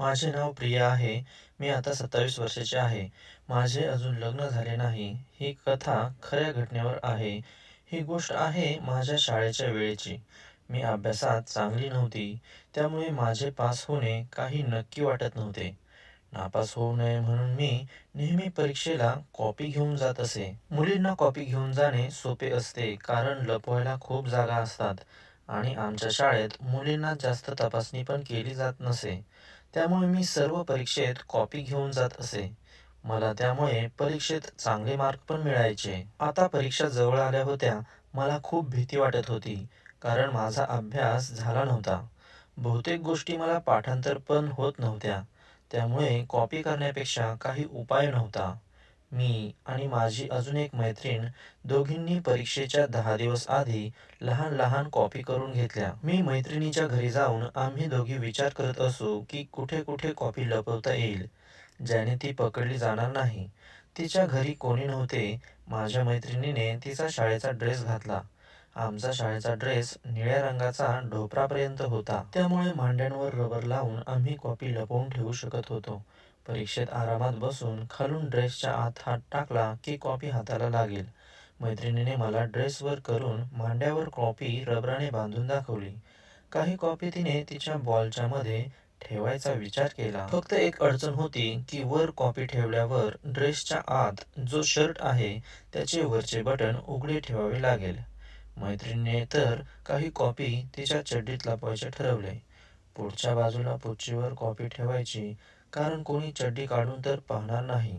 माझे नाव प्रिया आहे. मी आता सत्तावीस वर्षाचे आहे. माझे अजून लग्न झाले नाही. ही कथा खऱ्या घटनेवर आहे. ही गोष्ट आहे माझ्या शाळेच्या वेळेची. मी अभ्यासात चांगली नव्हती. त्यामुळे माझे पास होणे काही नक्की वाटत नव्हते. नापास होऊ नये म्हणून मी नेहमी परीक्षेला कॉपी घेऊन जात असे. मुलींना कॉपी घेऊन जाणे सोपे असते कारण लपवायला खूप जागा असतात आणि आमच्या शाळेत मुलींना जास्त तपासणी पण केली जात नसे. त्यामुळे मी सर्व परीक्षेत कॉपी घेऊन जात असे. मला त्यामुळे परीक्षेत चांगले मार्क पण मिळायचे. आता परीक्षा जवळ आल्या होत्या. मला खूप भीती वाटत होती कारण माझा अभ्यास झाला नव्हता. बहुतेक गोष्टी मला पाठांतर पण होत नव्हत्या. त्यामुळे कॉपी करण्यापेक्षा काही उपाय नव्हता. मी आणि माझी अजून एक मैत्रीण दोघींनी परीक्षेच्या दहा दिवस आधी लहान लहान कॉपी करून घेतल्या. मी मैत्रिणीच्या घरी जाऊन आम्ही दोघी विचार करत असू की कुठे कुठे कॉपी लपवता येईल ज्याने ती पकडली जाणार नाही. तिच्या घरी कोणी नव्हते. माझ्या मैत्रिणीने तिचा शाळेचा ड्रेस घातला. आमचा शाळेचा ड्रेस निळ्या रंगाचा ढोपरापर्यंत होता. त्यामुळे मांड्यांवर रबर लावून आम्ही कॉपी लपवून ठेवू शकत होतो. परीक्षेत आरामात बसून खालून ड्रेसच्या आत हात टाकला की कॉपी हाताला लागेल. मैत्रिणीने मला ड्रेसवर करून मांड्यावर कॉपी रबराने बांधून दाखवली. काही कॉपी तिने तिच्या बॉलच्या मध्ये ठेवायचा विचार केला. फक्त एक अडचण होती की वर कॉपी ठेवल्यावर ड्रेसच्या आत जो शर्ट आहे त्याचे वरचे बटन उघडे ठेवावे लागेल. मैत्रिणीने तर काही कॉपी तिच्या चड्डीत लपवायचे ठरवले. पुढच्या बाजूला पुच्चीवर कॉपी ठेवायची कारण कोणी चड्डी काढून तर पाहणार नाही.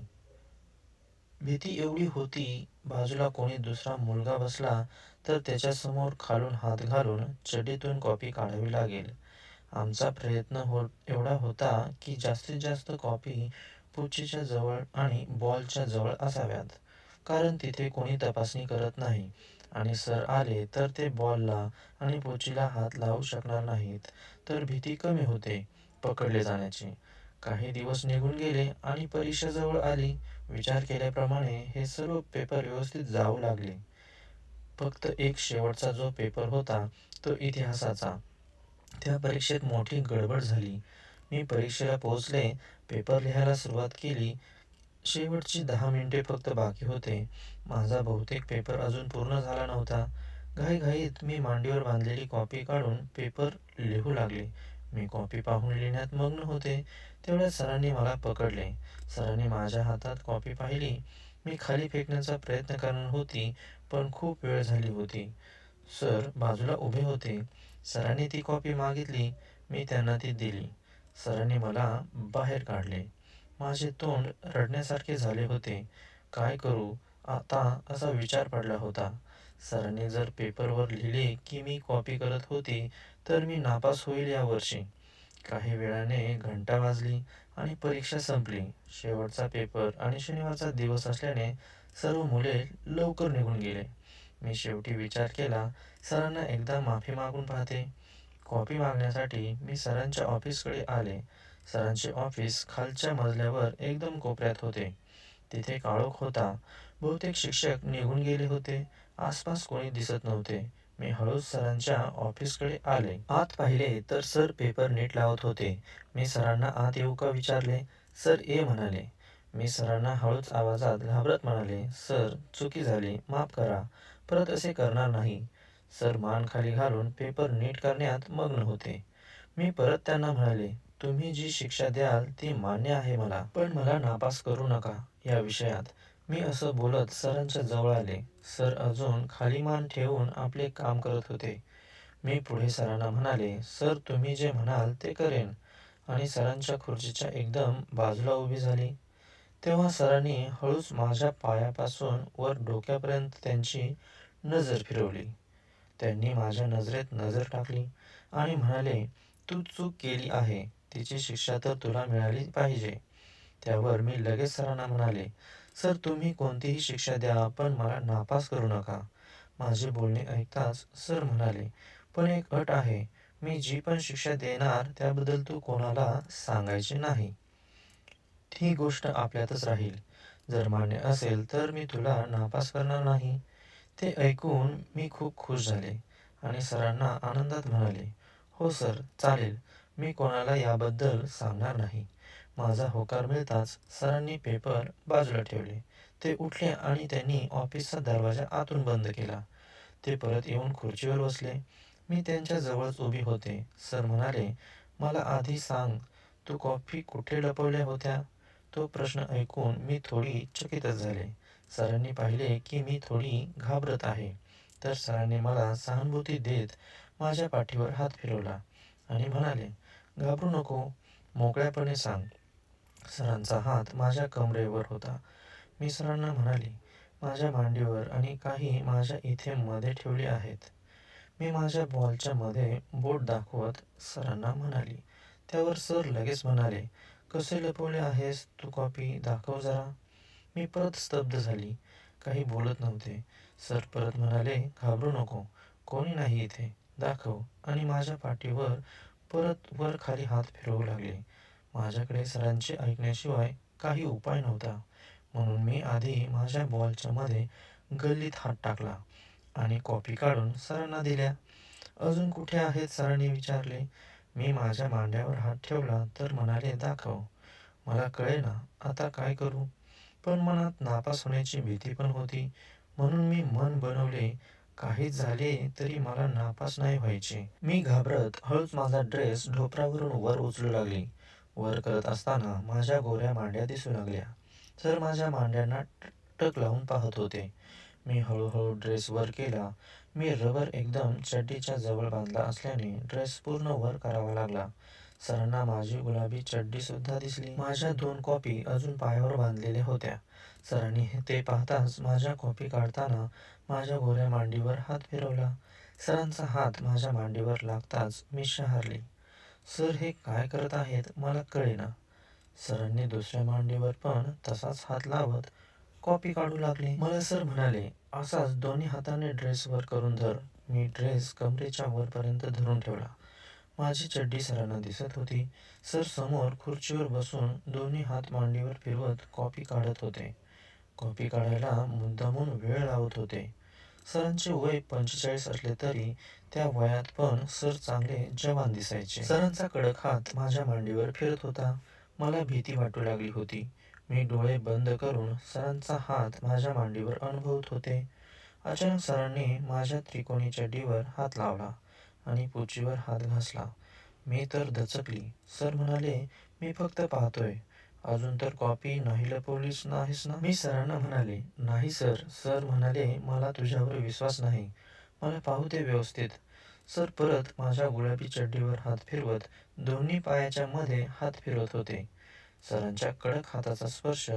भीती एवढी होती बाजूला कोणी दुसरा मुलगा बसला तर त्याच्यासमोर खालून हात घालून चड्डीतून कॉपी काढावी लागेल. आमचा प्रयत्न हो एवढा होता की जास्तीत जास्त कॉपी पुच्चीच्या जवळ आणि बॉलच्या जवळ असाव्यात. कारण तिथे कोणी तपासणी करत नाही आणि सर आले तर ते बॉलला आणि पोचीला हात लावू शकणार नाहीत तर भीती कमी होते पकडले जाण्याची. काही दिवस निघून गेले आणि परीक्षा जवळ आली. विचार केल्याप्रमाणे हे सर्व पेपर व्यवस्थित जाऊ लागले. फक्त एक शेवटचा जो पेपर होता तो इतिहासाचा. त्या परीक्षेत मोठी गडबड झाली. मी परीक्षेला पोहोचले. पेपर लिहायला सुरुवात केली. शेवटची दहा मिनिटे फक्त बाकी होते. माझा बहुतेक पेपर अजून पूर्ण झाला नव्हता. घाईघाईत मी मांडीवर बांधलेली कॉपी काढून पेपर लिहू लागले. मी कॉपी पाहून लिहिण्यात मग्न होते. तेवढ्यात सरांनी मला पकडले. सरांनी माझ्या हातात कॉपी पाहिली. मी खाली फेकण्याचा प्रयत्न करणार होती पण खूप वेळ झाली होती. सर बाजूला उभे होते. सरांनी ती कॉपी मागितली. मी त्यांना ती दिली. सरांनी मला बाहेर काढले. माझे तोंड रडण्यासारखे झाले होते. काय करू आता असा विचार पडला होता. सरांनी जर पेपरवर लिहिले की मी कॉपी करत होती तर मी नापास होईल या वर्षी. काही वेळाने घंटा वाजली आणि परीक्षा संपली. शेवटचा पेपर आणि शनिवारचा दिवस असल्याने सर्व मुले लवकर निघून गेले. मी शेवटी विचार केला सरांना एकदा माफी मागून पाहते. कॉपी मागण्यासाठी मी सरांच्या ऑफिसकडे आले. सरांचे ऑफिस खालच्या मजल्यावर एकदम कोपऱ्यात होते. तिथे काळोख होता. बहुतेक शिक्षक निघून गेले होते. आसपास कोणी दिसत नव्हते. मी हळूच सरांच्या ऑफिसकडे आले. आत पाहिले तर सर पेपर नीट लावत होते. मी सरांना आत येऊ का विचारले. सर ये म्हणाले. मी सरांना हळूच आवाजात घाबरत म्हणाले सर चुकी झाली. माफ करा. परत असे करणार नाही. सर मान खाली घालून पेपर नीट करण्यात मग्न होते. मी परत त्यांना म्हणाले तुम्ही जी शिक्षा द्याल ती मान्य आहे मला. पण मला नापास करू नका या विषयात. मी असं बोलत सरांच्या जवळ आले. सर अजून खाली मान ठेवून आपले काम करत होते. मी पुढे सरांना म्हणाले सर तुम्ही जे म्हणाल ते करेन आणि सरांच्या खुर्चीच्या एकदम बाजूला उभी झाली. तेव्हा सरांनी हळूच माझ्या पायापासून वर डोक्यापर्यंत त्यांची नजर फिरवली. त्यांनी माझ्या नजरेत नजर टाकली आणि म्हणाले तू चूक केली आहे. तिची शिक्षा तर तुला मिळाली पाहिजे. त्यावर मी लगेच सरांना म्हणाले सर तुम्ही कोणतीही शिक्षा द्या पण मला नापास करू नका. माझे बोलणे ऐकताच सर म्हणाले पण एक अट आहे. मी जी पण शिक्षा देणार त्याबद्दल तू कोणाला सांगायचे नाही. ती गोष्ट आपल्यातच राहील. जर मान्य असेल तर मी तुला नापास करणार नाही. ते ऐकून मी खूप खुश झाले आणि सरांना आनंदात म्हणाले हो सर चालेल मी कोणाला याबद्दल सांगणार नाही माझा होकार मिळताच सरांनी पेपर बाजूला ठेवले. ते उठले आणि त्यांनी ऑफिसचा दरवाजा आतून बंद केला. ते परत येऊन खुर्चीवर बसले. मी त्यांच्या जवळच उभी होते. सर म्हणाले मला आधी सांग तू कॉफी कुठे लपवल्या होत्या? तो प्रश्न ऐकून मी थोडी चकितच झाले. सरांनी पाहिले की मी थोडी घाबरत आहे. तर सरांनी मला सहानुभूती देत माझ्या पाठीवर हात फिरवला आणि म्हणाले घाबरू नको मोकळ्यापणे सांग. सरांचा हात माझ्या कमरेवर होता. मी सरांना म्हणाली माझ्या मांडीवर आणि काही माझ्या इथे मध्ये ठेवले आहेत. मी माझ्या बॉलच्या मध्ये बोट दाखवत सरांना म्हणाली त्यावर सर लगेच म्हणाले कसे लपवले आहेस तू कॉपी? दाखव जरा मी परत स्तब्ध झाली. काही बोलत नव्हते. सर परत म्हणाले घाबरू नको कोणी नाही इथे. दाखव. आणि माझ्या पाठीवर परत वर खाली हात फिरवू लागले. माझ्याकडे सरांचे ऐकण्याशिवाय काही उपाय नव्हता. म्हणून मी आधी माझ्या बॉलच्या मध्ये गल्लीत हात टाकला आणि कॉपी काढून सरांना दिल्या. अजून कुठे आहेत? सरांनी विचारले. मी माझ्या मांड्यावर हात ठेवला तर म्हणाले दाखव. मला कळेना आता काय करू? पण मनात नापास होण्याची भीती पण होती. म्हणून मी मन बनवले काहीच झाले तरी मला नापास नाही व्हायचे. मी घाबरत हळूच माझा ड्रेस ढोपरावरून वर उचलू लागली. वर करत असताना माझ्या गोऱ्या मांड्या दिसू लागल्या. सर माझ्या मांड्यांना टक लावून पाहत होते. मी हळूहळू ड्रेस वर केला. मी रबर एकदम चड्डीच्या जवळ बांधला असल्याने ड्रेस पूर्ण वर करावा लागला. सरांना माझी गुलाबी चड्डी सुद्धा दिसली. माझ्या दोन कॉपी अजून पायावर बांधलेल्या होत्या. सरांनी ते पाहताच माझ्या कॉपी काढताना माझ्या गोऱ्या मांडीवर हात फिरवला. सरांचा हात माझ्या मांडीवर लागताच मी शहारले. सर हे काय करत आहेत? मला कळेना. सरांनी दुसऱ्या मांडीवर पण तसाच हात लावत कॉपी काढू लागली. मला सर म्हणाले असाच दोन्ही हाताने ड्रेस वर करून धर. मी ड्रेस कमरेच्या वरपर्यंत धरून ठेवला. माझी चड्डी सरांना दिसत होती. सर समोर खुर्चीवर बसून दोन्ही हात मांडीवर फिरवत कॉपी काढत होते. कॉपी काढायला मुद्दामून वेळ लावत होते. सरांचे वय पंचेचाळीस असले तरी त्या वयात पण सर चांगले जवान दिसायचे. सरांचा कडक हात माझ्या मांडीवर फिरत होता. मला भीती वाटू लागली होती. मी डोळे बंद करून सरांचा हात माझ्या मांडीवर अनुभवत होते. अचानक सरांनी माझ्या त्रिकोणी चड्डीवर हात लावला आणि पुचीवर हात घासला. मी तर दचकली. सर म्हणाले मी फक्त पाहतोय. अजून तर कॉपी नाही पोलीस नाहीस ना? मी सरांना म्हणाले नाही सर. सर म्हणाले मला तुझ्यावर विश्वास नाही. मला पाहू दे व्यवस्थित. सर परत माझ्या गुलाबी चड्डीवर हात फिरवत दोन्ही पायाच्या मध्ये हात फिरवत होते. सरांच्या कडक हाताचा स्पर्श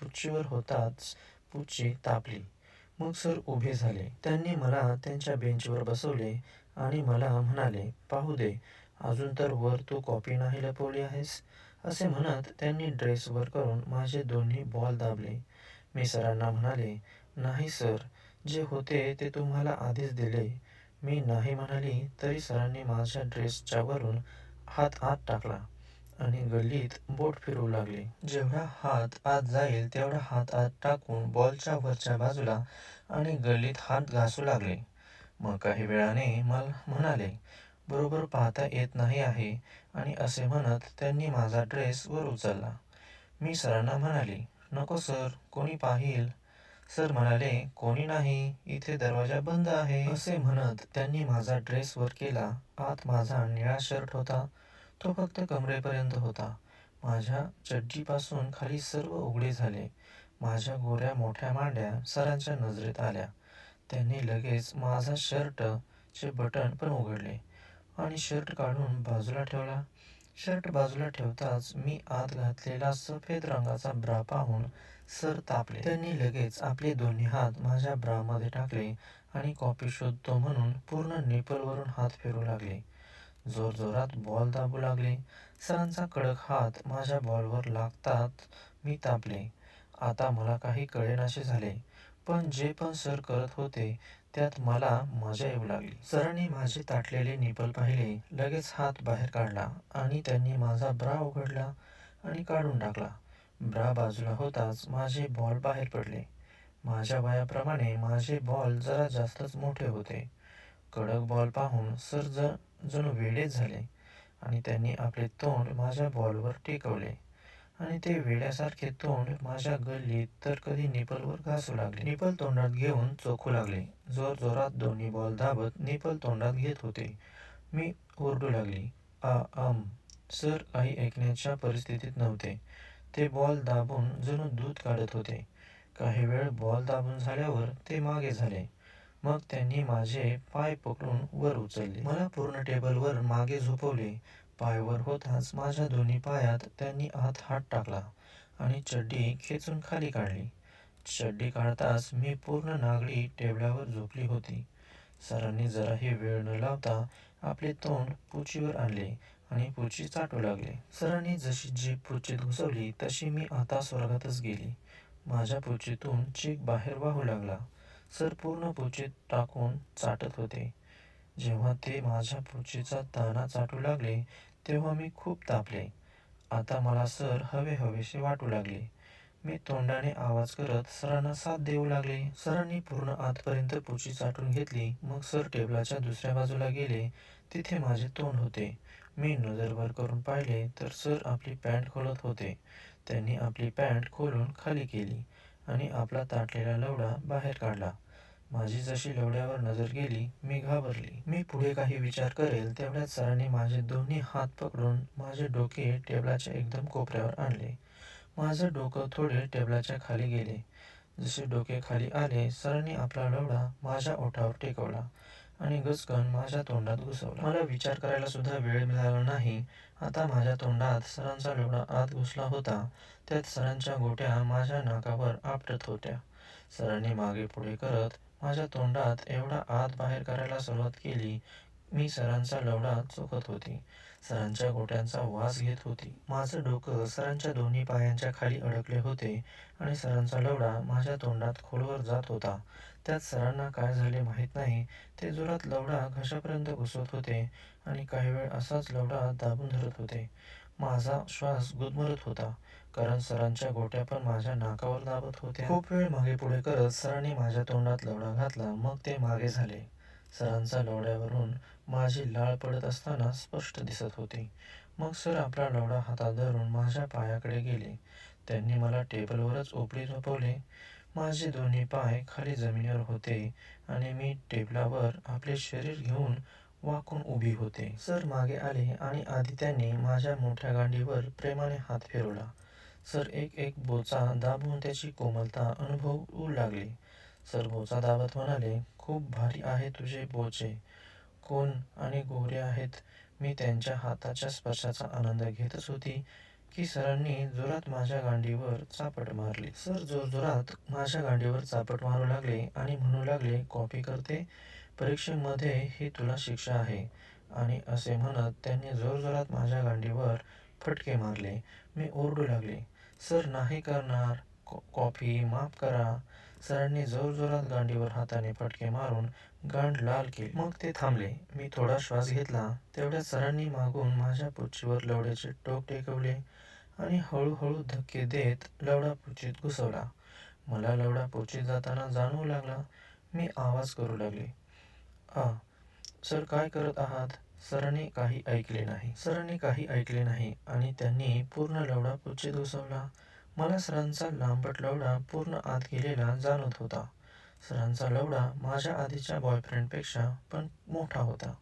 पुच्चीवर होताच पुच्ची तापली. मग सर उभे झाले. त्यांनी मला त्यांच्या बेंचवर बसवले आणि मला म्हणाले पाहू दे. अजून तर वर तू कॉपी नाही लपवली आहेस? असे म्हणत त्यांनी ड्रेसवर करून माझे दोन्ही बॉल दाबले. मी सरांना म्हणाले नाही सर जे होते ते तुम्हाला आधीच दिले. मी नाही म्हणाली तरी सरांनी माझ्या ड्रेसच्या वरून हात आत टाकला आणि गल्लीत बोट फिरू लागले. जेवढा हात आत जाईल तेवढा हात आत टाकून बॉलच्या वरच्या बाजूला आणि गल्लीत हात घासू लागले. मग काही वेळाने मला म्हणाले बरोबर पाहता येत नाही आहे आणि असे म्हणत त्यांनी माझा ड्रेस वर उचलला. मी सरांना म्हणाले नको सर कोणी पाहिल? सर म्हणाले कोणी नाही इथे दरवाजा बंद आहे. असे म्हणत त्यांनी माझा ड्रेस वर केला. आत माझा निळा शर्ट होता. तो फक्त कमरेपर्यंत होता. माझ्या चड्डीपासून खाली सर्व उघडे झाले. माझ्या गोऱ्या मोठ्या मांड्या सरांच्या नजरेत आल्या. त्यांनी लगेच माझा शर्टचे बटन पण उघडले. आणि शर्ट काढून बाजूला ठेवला. शर्ट बाजूला ठेवताच मी आत घातलेला सफेद रंगाचा ब्रा पाहून सर तापले. त्यांनी लगेच आपले दोन्ही हात माझ्या ब्रामध्ये टाकले आणि कॉपी शोधतो म्हणून पूर्ण नेपलवरून हात फिरू लागले. जोरजोरात बॉल दाबू लागले. सरांचा कडक हात माझ्या बॉलवर लागतात मी तापले. आता मला काही कळेनासे झाले. पण जे पण सर करत होते त्यात मला मजा येऊ लागली. सरांनी माझे ताटलेले निपल पाहिले. लगेच हात बाहेर काढला आणि त्यांनी माझा ब्रा उघडला आणि काढून टाकला. ब्रा बाजूला होताच माझे बॉल बाहेर पडले. माझ्या वयाप्रमाणे माझे बॉल जरा जास्तच मोठे होते. कडक बॉल पाहून सर ज जणू वेडेच झाले आणि त्यांनी आपले तोंड माझ्या बॉलवर टेकवले. आणि ते वेड्यासारखे तोंड माझ्या गल्लीत तर कधी निपलवर घासू लागले. निपल तोंडात घेऊन चोखू लागले. जोर जोरात दोन्ही बॉल दाबत निपल तोंडात घेत होते. मी ओरडू लागली. आ आम सर काही ऐकण्याच्या परिस्थितीत नव्हते. ते बॉल दाबून जणू दूध काढत होते. काही वेळ बॉल दाबून झाल्यावर ते मागे झाले. मग त्यांनी माझे पाय पकडून वर उचलले. मला पूर्ण टेबलवर मागे झोपवले. पायवर होताच माझ्या दोन्ही पायात. त्यांनी आत हात टाकला आणि चड्डी खेचून खाली काढली. चड्डी काढताच मी पूर्ण नागडी टेबलावर झोपली होती. सरांनी जराही वेळ न लावता आपले तोंड पुचीवर आणले आणि पुची चाटू लागले. सरांनी जशी जीभ पुचीत घुसवली तशी मी आता स्वर्गातच गेली. माझ्या पुचीतून चीक बाहेर वाहू लागला. सर पूर्ण पुचीत टाकून चाटत होते. जेव्हा ते माझ्या पुढचीचा ताना चाटू लागले तेव्हा मी खूप तापले. आता मला सर हवे हवेसे वाटू लागले. मी तोंडाने आवाज करत सरांना साथ देऊ लागले. सरांनी पूर्ण आतपर्यंत पुची चाटून घेतली. मग सर टेबलाच्या दुसऱ्या बाजूला गेले. तिथे माझे तोंड होते. मी नजरभर करून पाहिले तर सर आपली पॅन्ट खोलत होते. त्यांनी आपली पॅन्ट खोलून खाली केली आणि आपला ताटलेला लवडा बाहेर काढला. माझी जशी लवड्यावर नजर गेली मी घाबरली. मी पुढे काही विचार करेल तेवढ्यात सरांनी माझे दोन्ही हात पकडून माझे डोके टेबलाच्या एकदम कोपऱ्यावर आणले. माझं डोकं थोडे टेबलाच्या खाली गेले. जसे डोके खाली आले सरांनी आपला लवडा माझ्या ओठावर टेकवला आणि गचकन माझ्या तोंडात घुसवला. मला विचार करायला सुद्धा वेळ मिळाला नाही. आता माझ्या तोंडात सरांचा लवडा आत घुसला होता. त्यात सरांच्या गोट्या माझ्या नाकावर आपटत होत्या. सरांनी मागे पुढे करत माझ्या तोंडात एवढा आत बाहेर करायला सुरुवात केली मी सरांचा लवडा चुकत होती. सरांच्या गोट्यांचा वास घेत होती. माझं डोकं सरांच्या दोन्ही पायांच्या खाली अडकले होते आणि सरांचा लवडा माझ्या तोंडात खोलवर जात होता. त्यात सरांना काय झाले माहीत नाही. ते जोरात लवडा घशापर्यंत घुसत होते आणि काही वेळ असाच लवडा दाबून धरत होते. माझा श्वास गुदमरत होता कारण सरांच्या गोट्या पण माझ्या नाकावर दाबत होत्या. खूप वेळ मागे पुढे करत सरांनी माझ्या तोंडात लवडा घातला मग ते मागे झाले. सरांचा लवड्यावरून माझी लाळ पडत असताना स्पष्ट दिसत होती. मग सर आपला लवडा हातात धरून माझ्या पायाकडे गेले. त्यांनी मला टेबलवरच ओपली झोपवले. माझे दोन्ही पाय खाली जमिनीवर होते आणि मी टेबलावर आपले शरीर घेऊन वाकून उभी होते. सर मागे आले आणि आधी त्यांनी माझ्या मोठ्या गांडीवर प्रेमाने हात फिरवला. सर एक एक बोचा दाबून त्याची कोमलता अनुभवू लागले. सर बोचा दाबत म्हणाले खूप भारी आहे तुझे बोचे. कोण आणि गोरे आहेत. मी त्यांच्या हाताच्या स्पर्शाचा आनंद घेतच होती की सरांनी जोरात माझ्या गांडीवर चापट मारली. सर जोरजोरात माझ्या गांडीवर चापट मारू लागले आणि म्हणू लागले कॉपी करते. परीक्षेमध्ये ही तुला शिक्षा आहे. आणि असे म्हणत त्यांनी जोरजोरात माझ्या गांडीवर फटके मारले. मी ओरडू लागले. सर नाही करणार. कॉफी माफ करा. सरांनी जोरजोरात गांडीवर हाताने फटके मारून गांड लाल केली. मग ते थांबले. मी थोडा श्वास घेतला. तेवढ्यात सरांनी मागून माझ्या पुच्छीवर लवड्याचे टोक टेकवले आणि हळूहळू धक्के देत लवडा पुच्छीत घुसवला. मला लवडा पुच्छीत जाताना जाणवू लागला. मी आवाज करू लागले. आ सर काय करत आहात? सरांनी काही ऐकले नाही. सरांनी काही ऐकले नाही आणि त्यांनी पूर्ण लवडा पुच्छेत घुसवला मला सरांचा लांबट लवडा पूर्ण आत गेलेला जाणवत होता. सरांचा लवडा माझ्या आधीच्या बॉयफ्रेंडपेक्षा पण मोठा होता.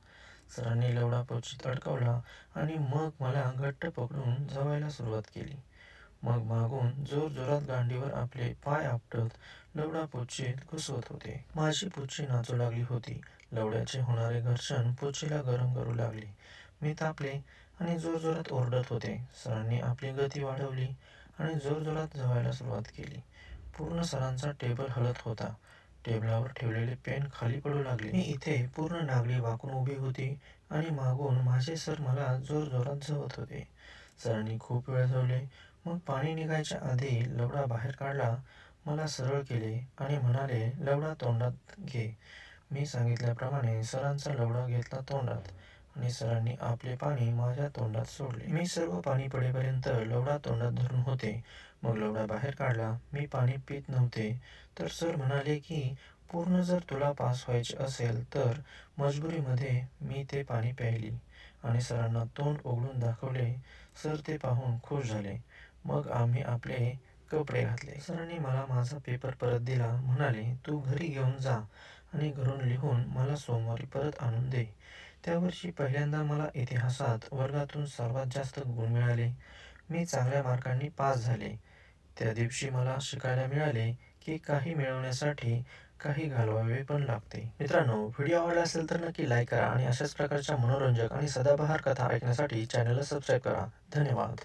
सरांनी लवडा पुच्छेत अडकवला आणि मग मला घट्ट पकडून जवायला सुरुवात केली. मग मागून जोर जोरात गांडीवर आपले पाय आपटत लवडा पुच्छीत घुसवत होते. माझी पुच्छी नाचू लागली होती. लवड्याचे होणारे घर्षण पुच्छीला गरम करू लागले. मी तापले आणि जोरजोरात ओरडत होते. सरांनी आपली गती वाढवली आणि जोरजोरात जवायला सुरुवात केली. पूर्ण सरांचा टेबल हलत होता. टेबलावर ठेवलेले पेन खाली पडू लागले. मी इथे पूर्ण नागली वाकून उभी होती आणि मागून माझे सर मला जोरजोरात जवत होते. सरांनी खूप वेळ झवले. मग पाणी निघायच्या आधी लवडा बाहेर काढला. मला सरळ केले आणि म्हणाले लवडा तोंडात घे. मी सांगितल्याप्रमाणे सरांचा लवडा घेतला तोंडात आणि सरांनी आपले पाणी माझ्या तोंडात सोडले. मी सर्व पाणी पडेपर्यंत लवडा तोंडात धरून होते. मग लवडा बाहेर काढला. मी पाणी पित नव्हते. तर सर म्हणाले की पूर्ण जर तुला पास व्हायचे असेल तर मजबुरीमध्ये मी ते पाणी प्यायली. आणि सरांना तोंड उघडून दाखवले. सर ते पाहून खुश झाले. मग आम्ही आपले कपडे घातले. सरांनी मला माझा पेपर परत दिला. म्हणाले तू घरी घेऊन जा आणि घरून लिहून मला सोमवारी परत आणून दे. त्या वर्षी पहिल्यांदा मला इतिहासात वर्गातून सर्वात जास्त गुण मिळाले. मी चांगल्या मार्कांनी पास झाले. त्या दिवशी मला शिकायला मिळाले की काही मिळवण्यासाठी काही घालवावे पण लागते. मित्रांनो व्हिडिओ आवडला असेल तर नक्की लाईक करा आणि अशाच प्रकारच्या मनोरंजक आणि सदाबहार कथा ऐकण्यासाठी चॅनलला सबस्क्राईब करा. धन्यवाद.